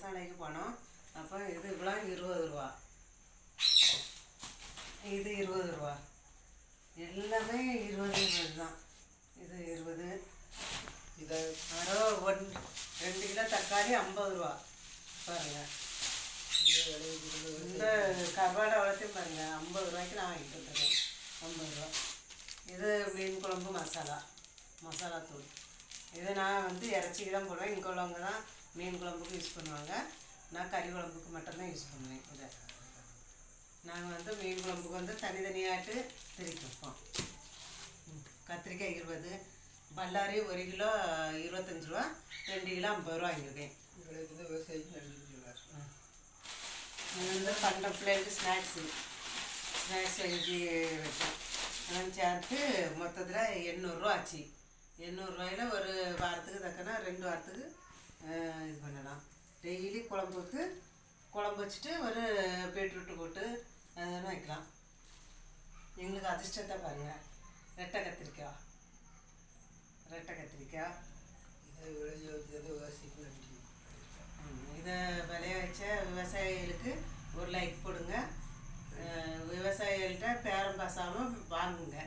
சாலைக்கு போனோம். அப்போ இது இவ்வளோ இருபது ரூபா. இது இருபது ரூபா. எல்லாமே இருபது இருபது தான். இது இருபது. இது அதோ ஒன் ரெண்டு கிலோ தக்காளி ஐம்பது ரூபா. பாருங்க. இந்த கபாடை வளர்த்தையும் பாருங்கள் ஐம்பது ரூபாய்க்கு நான் வாங்கிட்டு வந்துருக்கேன். ஐம்பது ரூபா. இது மீன் குழம்பு மசாலா. மசாலா தூள். இது நான் வந்து இறச்சிக்கு தான் போடுவேன். இங்கே உள்ளவங்க தான் மீன் குழம்புக்கு யூஸ் பண்ணுவாங்க. நான் கறி குழம்புக்கு மட்டும்தான் யூஸ் பண்ணுவேன் இதை. நாங்கள் வந்து மீன் குழம்புக்கு வந்து தனித்தனியாட்டு திருப்பி வைப்போம் கத்திரிக்காய் இருபது பல்லாரி ஒரு கிலோ இருபத்தஞ்சி ரூபா ரெண்டு கிலோ ஐம்பது ரூபா வாங்கியிருக்கேன். இது வந்து பண்ணுற பிள்ளைகளுக்கு ஸ்நாக்ஸு ஸ்நாக்ஸ் வாங்கி வைப்போம் அதெல்லாம் சேர்த்து மொத்தத்தில் எண்ணூறுரூவா ஆச்சு. எண்ணூறுரூவாயில் ஒரு வாரத்துக்கு தக்கன ரெண்டு வாரத்துக்கு இது பண்ணலாம். டெய்லி குழம்புக்கு குழம்பு வச்சுட்டு ஒரு பீட்ரூட்டு போட்டு வைக்கலாம். எங்களுக்கு அதிர்ஷ்டத்தை பாருங்கள் ரெட்டை கத்திரிக்காய். ரெட்டை கத்திரிக்காய். இதை விளைய விவசாயிக்கு இதை விளைய வச்ச விவசாயிகளுக்கு ஒரு லைக் போடுங்க. விவசாயிகள்கிட்ட பேரம் பேசாமல் வாங்குங்க.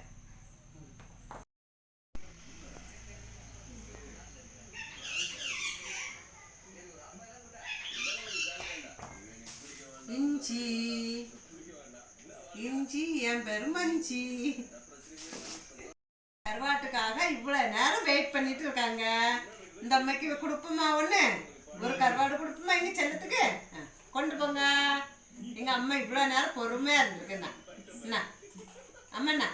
இஞ்சி இஞ்சி என் பெருமஞ்சி கருவாட்டுக்காக இவ்வளோ நேரம் வெயிட் பண்ணிட்டு இருக்காங்க. இந்த அம்மைக்கு கொடுப்போமா ஒன்று ஒரு கருவாடு கொடுப்போமா எங்க செல்லத்துக்கு? கொண்டு போங்க. எங்கள் அம்மா இவ்வளோ நேரம் பொறுமையாக இருந்திருக்குண்ணா. என்ன அம்மாண்ணா.